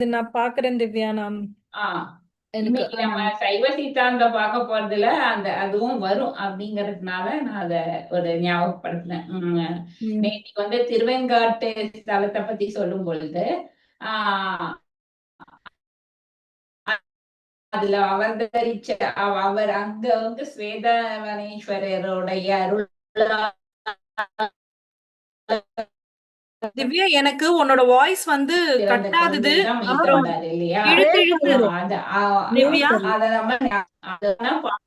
இது நான் பாக்குறேன் திவ்யா நான் இன்னைக்கு நம்ம சைவ சித்தாந்தம் பார்க்க போறதுல அந்த அதுவும் வரும் அப்படிங்கறதுனால நான் அத ஒரு ஞாபகப்படுத்தினேன் நேற்றுக்கு வந்து திருவெங்காட்டு ஸ்தலத்தை பத்தி சொல்லும் பொழுது ஆஹ் அதுல அவதரிச்ச அவ- அவர் அங்க வந்து ஸ்வேதவனேஸ்வரருடைய அருள் திவ்யா எனக்கு உன்னோட வாய்ஸ் வந்து கட் ஆகுது திவ்யா? அத நம்ம அதெல்லாம் பா-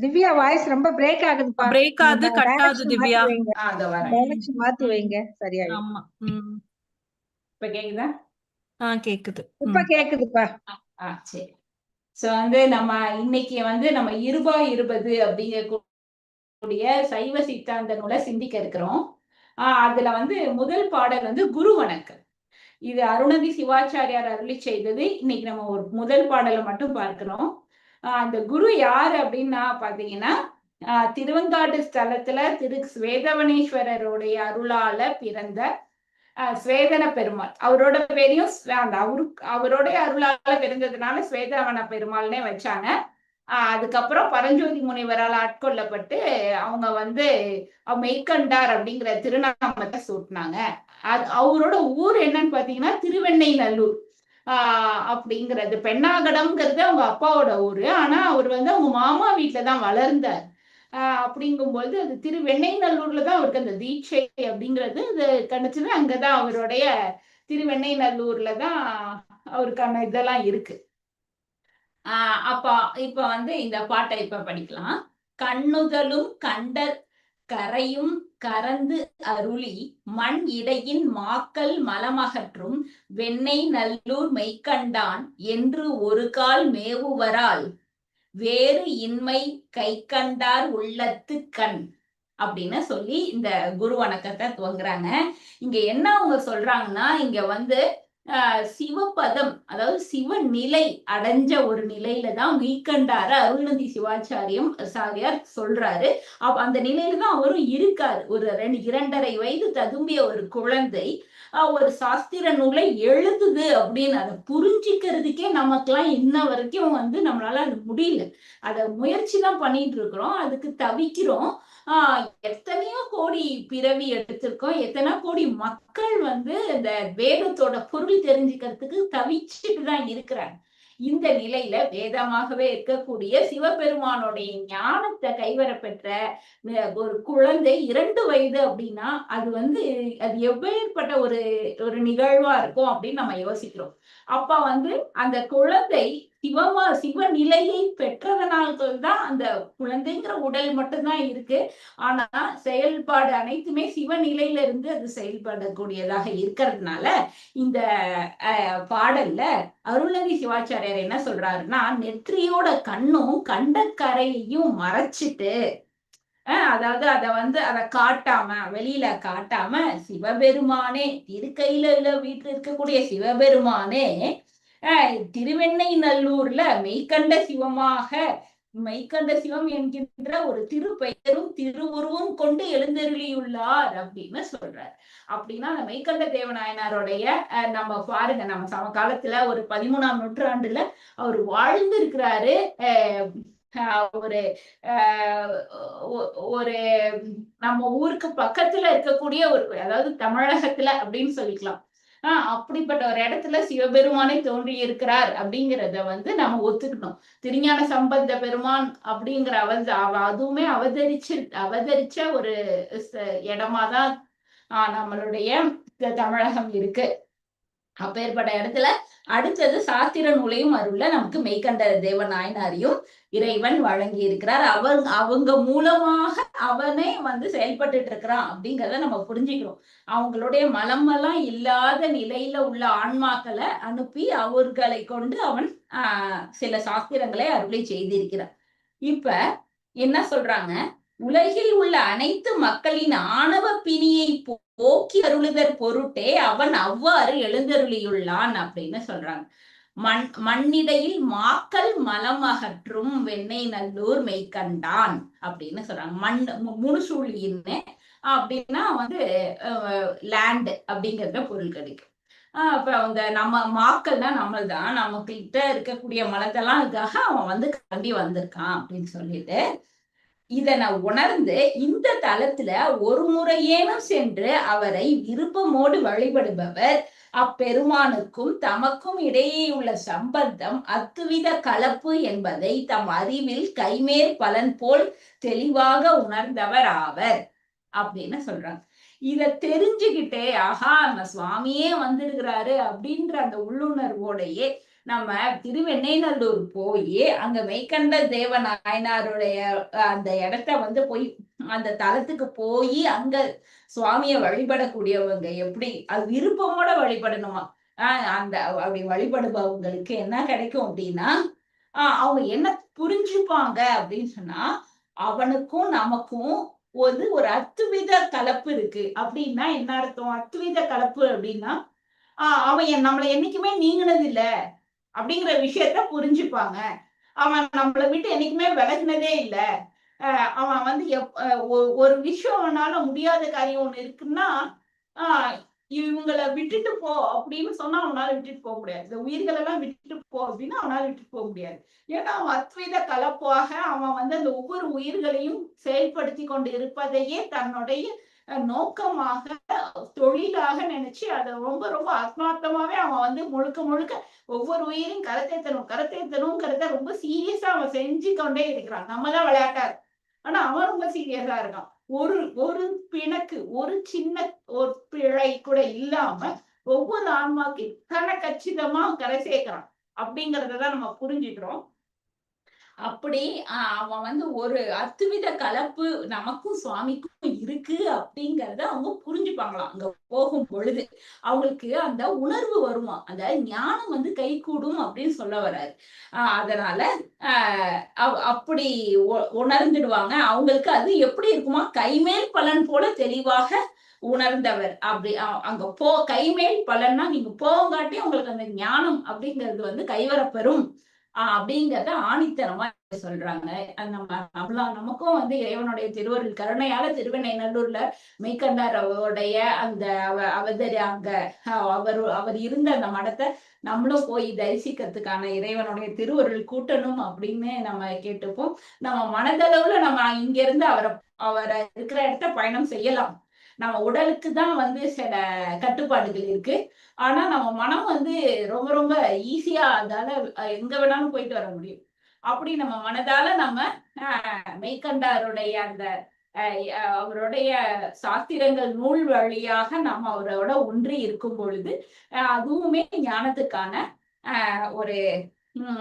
திவ்யா வாய்ஸ் ரொம்ப பிரேக் ஆகுதுப்பா. பிரேக் ஆகுது கட் ஆகுது திவ்யா. மாத்தி வைங்க. சரியாயிடும். ஆமா இப்ப கேக்குதா? ஆ கேக்குது. இப்ப கேக்குதுப்பா. ஆ சரி. சோ வந்து நம்ம இன்னைக்கு வந்து நம்ம இருபா இருபது அப்படிங்கக்கூடிய சைவ சித்தாந்த நூலை சிந்திக்க இருக்கிறோம். ஆஹ் அதுல வந்து முதல் பாடல் வந்து குரு வணக்கம். இது அருணதி சிவாச்சாரியார் அருளி செய்தது. இன்னைக்கு நம்ம ஒரு முதல் பாடலை மட்டும் பார்க்கிறோம் ஆஹ் அந்த குரு யாரு அப்படின்னா பாத்தீங்கன்னா ஆஹ் ஸ்தலத்துல திரு ஸ்வேதவனேஸ்வரருடைய அருளால பிறந்த ஆஹ் ஸ்வேதன பெருமாள். அவரோட பேரையும் அந்த அவரு அவரோட அருளால பிறந்ததுனால ஸ்வேதவன பெருமாள்னே வச்சாங்க. அதுக்கப்புறம் பரஞ்சோதி முனிவரால் ஆட்கொள்ளப்பட்டு அவங்க வந்து மெய்கண்டார் அப்படிங்கிற திருநாமத்தை சூட்டினாங்க. அது அவரோட ஊர் என்னன்னு பாத்தீங்கன்னா திருவெண்ணை நல்லூர் ஆஹ் அப்படிங்கிறது. பெண்ணாகடம்ங்கிறது அவங்க அப்பாவோட ஊரு. ஆனா அவர் வந்து அவங்க மாமா வீட்டுலதான் வளர்ந்தார். ஆஹ் அப்படிங்கும்போது அது திருவெண்ணைநல்லூர்ல தான் அவருக்கு அந்த தீட்சை அப்படிங்கிறது இது கிடைச்சது. அங்கதான் அவருடைய திருவெண்ணைநல்லூர்ல தான் அவருக்கான இதெல்லாம் இருக்கு. ஆஹ் அப்ப இப்ப வந்து இந்த பாட்டை இப்ப படிக்கலாம். கண்ணுதலும் கண்டர் கரையும் கறந்து அருளி மண் இடையின் மாக்கள் மலமகற்றும் வெண்ணெய் நல்லூர் மெய்க்கண்டான் என்று ஒரு கால் மேவுவரால் வேறு இன்மை கை கண்டார் உள்ளத்து கண் அப்படின்னு சொல்லி இந்த குரு வணக்கத்தை துவங்குறாங்க. இங்க என்ன அவங்க சொல்றாங்கன்னா இங்க வந்து சிவபதம் அதாவது சிவ நிலை அடைஞ்ச ஒரு நிலையில தான் வீக்கண்டார அருள்நந்தி சிவாச்சாரியம் சாரியார் சொல்றாரு. அப்ப அந்த நிலையில தான் அவரும் இருக்காரு. ஒரு ரெண்டு இரண்டரை வயது ததும்பிய ஒரு குழந்தை ஒரு சாஸ்திர நூலை எழுதுது அப்படின்னு அதை புரிஞ்சுக்கிறதுக்கே நமக்கெல்லாம் இன்ன வரைக்கும் வந்து நம்மளால அது முடியல. அதை முயற்சி தான் பண்ணிட்டு இருக்கிறோம். அதுக்கு தவிக்கிறோம். ஆஹ் எத்தனையோ கோடி பிறவி எடுத்திருக்கோம். எத்தனை கோடி மக்கள் வந்து இந்த வேதத்தோட பொருள் தெரிஞ்சுக்கிறதுக்கு தவிச்சுட்டு தான் இருக்கிறாங்க. இந்த நிலையில வேதமாகவே இருக்கக்கூடிய சிவபெருமானுடைய ஞானத்தை கைவர பெற்ற ஒரு குழந்தை இரண்டு வயது அப்படின்னா அது வந்து அது எவ்வேற்பட்ட ஒரு ஒரு நிகழ்வா இருக்கும் அப்படின்னு நம்ம யோசிக்கிறோம். அப்ப வந்து அந்த குழந்தை சிவமா சிவநிலையை பெற்றதனால்தான் தான் அந்த குழந்தைங்கிற உடல் மட்டும்தான் இருக்கு. ஆனா செயல்பாடு அனைத்துமே சிவநிலையில இருந்து அது செயல்படக்கூடியதாக இருக்கிறதுனால இந்த அஹ், பாடல்ல அருள்நதி சிவாச்சாரியார் என்ன சொல்றாருன்னா நெற்றியோட கண்ணும் கண்டக்கரையையும் மறைச்சிட்டு அதாவது அத வந்து அத காட்டாம வெளியில காட்டாம சிவபெருமானே திருக்கையில வீட்டுல இருக்கக்கூடிய சிவபெருமானே திருவெண்ணை நல்லூர்ல மெய்கண்ட சிவமாக மெய்கண்ட சிவம் என்கின்ற ஒரு திருப்பெயரும் திருவுருவும் கொண்டு எழுந்தருளியுள்ளார் அப்படின்னு சொல்றார். அப்படின்னா அந்த மெய்கண்ட தேவநாயனாருடைய அஹ், நம்ம பாருங்க நம்ம சமகாலத்துல ஒரு பதிமூணாம் நூற்றாண்டுல அவர் வாழ்ந்து இருக்கிறாரு ஒரு ஒ- ஒரு நம்ம ஊருக்கு பக்கத்துல இருக்கக்கூடிய ஒரு அதாவது தமிழகத்துல அப்படின்னு சொல்லிக்கலாம். ஆஹ் அப்படிப்பட்ட ஒரு இடத்துல சிவபெருமானே தோன்றி இருக்கிறார் அப்படிங்கிறத வந்து நம்ம ஒத்துக்கணும். திருஞான சம்பந்த பெருமான் அப்படிங்கிற அவ அவ- அதுவுமே அவதரிச்சு அவதரிச்ச ஒரு இடமாதான் ஆஹ் நம்மளுடைய தமிழகம் இருக்கு. அப்பேற்பட்ட இடத்துல அடுத்தது சாஸ்திர நூலையும் அருள்ல நமக்கு மெய்கண்ட தேவ நாயனாரையும் இறைவன் வழங்கி இருக்கிறார் அவன் அவங்க மூலமாக அவனே வந்து செயல்பட்டு இருக்கிறான் அப்படிங்கிறத நம்ம புரிஞ்சுக்கிறோம். அவங்களுடைய மலமெல்லாம் இல்லாத நிலையில உள்ள ஆன்மாக்களை அனுப்பி அவர்களை கொண்டு அவன் ஆஹ் சில சாஸ்திரங்களை அருளை செய்திருக்கிறான். இப்ப என்ன சொல்றாங்க? உலகில் உள்ள அனைத்து மக்களின் ஆணவ பிணியை போக்கி அருளுதற் பொருட்டே அவன் அவ்வாறு எழுந்தருளியுள்ளான் அப்படின்னு சொல்றாங்க. மண் மண்ணிடையில் மாக்கள் மலம் அகற்றும் வெண்ணெய் நல்லூர் மெய்கண்டான் அப்படின்னு சொல்றாங்க. மண் முனுசூழின்னு அப்படின்னா வந்து லேண்ட் அப்படிங்கறத பொருள் கிடைக்கும் ஆஹ் அப்ப அந்த நம்ம மாக்கள்னா நம்மள்தான். நம்ம கிட்ட இருக்கக்கூடிய மலத்தெல்லாம் அதுக்காக அவன் வந்து கிளம்பி வந்திருக்கான் அப்படின்னு சொல்லிட்டு இதனை உணர்ந்து இந்த தலத்துல ஒரு முறையேனும் சென்று அவரை விருப்பமோடு வழிபடுபவர். அப்பெருமானுக்கும் தமக்கும் இடையே உள்ள சம்பந்தம் அத்துவித கலப்பு என்பதை தம் அறிவில் கைமேல் பலன் போல் தெளிவாக உணர்ந்தவர் ஆவர் அப்படின்னு சொல்றாங்க. இத தெரிஞ்சுக்கிட்டே ஆஹா நம்ம சுவாமியே வந்திருக்கிறாரு அப்படின்ற அந்த உள்ளுணர்வோடையே நம்ம திருவெண்ணைநல்லூர் போய் அங்க மெய்கண்ட தேவ நாயனாருடைய அந்த இடத்த வந்து போய் அந்த தலத்துக்கு போய் அங்க சுவாமியை வழிபடக்கூடியவங்க எப்படி அது விருப்பமோட வழிபடணுமா? ஆஹ் அந்த அப்படி வழிபடுபவங்களுக்கு என்ன கிடைக்கும் அப்படின்னா ஆஹ் அவங்க என்ன புரிஞ்சுப்பாங்க அப்படின்னு சொன்னா அவனுக்கும் நமக்கும் ஒரு ஒரு அத்துவித கலப்பு இருக்கு. அப்படின்னா என்ன அர்த்தம்? அத்துவித கலப்பு அப்படின்னா ஆஹ் அவன் நம்மளை என்னைக்குமே நீங்கினது இல்லை அப்படிங்கிற விஷயத்த புரிஞ்சுப்பாங்க. அவன் நம்மளை விட்டு என்னைக்குமே விலகினதே இல்ல. ஆஹ் அவன் வந்து எப் ஒரு விஷயம் அவனால முடியாத காரியம் ஒண்ணு இருக்குன்னா ஆஹ் இவங்களை விட்டுட்டு போ அப்படின்னு சொன்னா அவனால விட்டுட்டு போக முடியாது. இந்த உயிர்கள் எல்லாம் விட்டுட்டு போ அப்படின்னா அவனால விட்டுட்டு போக முடியாது. ஏன்னா அவன் அத்வைத கலப்பாக அவன் வந்து அந்த ஒவ்வொரு உயிர்களையும் செயல்படுத்தி கொண்டு இருப்பதையே தன்னுடைய நோக்கமாக தொழிலாக நினைச்சு அதை ரொம்ப ரொம்ப ஆத்மார்த்தமாவே அவன் வந்து முழுக்க முழுக்க ஒவ்வொரு உயிரையும் கரத்தேத்தனும் கரத்தேத்தனுங்கிறத ரொம்ப சீரியஸா அவன் செஞ்சு கொண்டே இருக்கிறான். நம்ம தான் விளையாட்டா இருக்கு. ஆனா அவன் ரொம்ப சீரியஸா இருக்கான். ஒரு ஒரு பிணக்கு ஒரு சின்ன ஒரு பிழை கூட இல்லாம ஒவ்வொரு ஆன்மாக்கு இத்தனை கச்சிதமா கரை சேர்க்கிறான். அப்படிங்கறத தான் நம்ம புரிஞ்சுக்கிறோம். அப்படி ஆஹ் அவன் வந்து ஒரு அத்துவித கலப்பு நமக்கும் சுவாமிக்கும் இருக்கு அப்படிங்கறத அவங்க புரிஞ்சுப்பாங்களாம். அங்க போகும் பொழுது அவங்களுக்கு அந்த உணர்வு வருமா அந்த ஞானம் வந்து கைகூடும் அப்படின்னு சொல்ல வர்றாரு ஆஹ் அதனால ஆஹ் அப்படி உணர்ந்துடுவாங்க. அவங்களுக்கு அது எப்படி இருக்குமா? கைமேல் பலன் போல தெளிவாக உணர்ந்தவர். அப்படி அங்க போ கைமேல் பலன்னா நீங்க போங்காட்டி உங்களுக்கு அந்த ஞானம் அப்படிங்கிறது வந்து கைவரப்பெறும். அப்படிங்கறத ஆணித்தரமா சொல்றாங்க. நம்ம அவ்வளவு நமக்கும் வந்து இறைவனுடைய திருவருள் கருணையால திருவெண்ணைநல்லூர்ல மெய்கண்டார் அவருடைய அந்த அவ அவதரி அங்க அவர் அவர் இருந்த அந்த மடத்தை நம்மளும் போய் தரிசிக்கிறதுக்கான இறைவனுடைய திருவருள் கூட்டணும் அப்படின்னு நம்ம கேட்டுப்போம். நம்ம மனதளவுல நம்ம இங்க இருந்து அவரை அவரை இருக்கிற இடத்த பயணம் செய்யலாம். நம்ம உடலுக்கு தான் வந்து சில கட்டுப்பாடுகள் இருக்கு. ஆனா நம்ம மனம் வந்து ரொம்ப ரொம்ப ஈஸியா அதால எங்க வேணாலும் போயிட்டு வர முடியும். அப்படி நம்ம மனதால நம்ம மெய்கண்டாருடைய அந்த அஹ், அஹ், அவருடைய சாஸ்திரங்கள் நூல் வழியாக நம்ம அவரோட ஒன்றி இருக்கும் பொழுது அஹ், அதுவுமே ஞானத்துக்கான ஒரு உம்,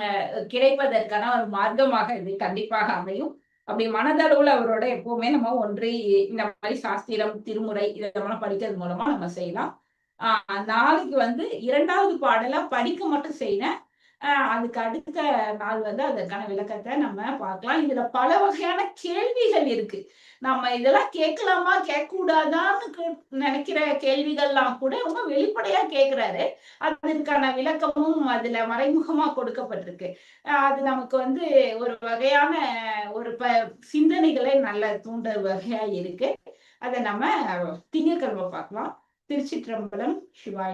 கிடைப்பதற்கான ஒரு மார்க்கமாக இது கண்டிப்பாக அமையும். அப்படி மனதளவுல அவரோட எப்பவுமே நம்ம ஒன்று இந்த மாதிரி சாஸ்திரம் திருமுறை இதெல்லாம் படிக்கிறது மூலமா நம்ம செய்யலாம். ஆஹ் நாளைக்கு வந்து இரண்டாவது பாடலா படிக்க மட்டும் செய்யறேன் அதுக்கு அடுத்த நாள் வந்து அதற்கான விளக்கத்தை நம்ம பார்க்கலாம். இதுல பல வகையான கேள்விகள் இருக்கு. நம்ம இதெல்லாம் கேட்கலாமா கேட்க கூடாதான்னு நினைக்கிற கேள்விகள்லாம் கூட ரொம்ப வெளிப்படையா கேட்கிறாரு அதற்கான விளக்கமும் அதுல மறைமுகமா கொடுக்கப்பட்டிருக்கு. ஆஹ் அது நமக்கு வந்து ஒரு வகையான ஒரு ப சிந்தனைகளை நல்ல தூண்டுற வகையா இருக்கு. அதை நம்ம திங்கக்கிழமை பார்க்கலாம். திருச்சிற்றம்பலம் சிவாய்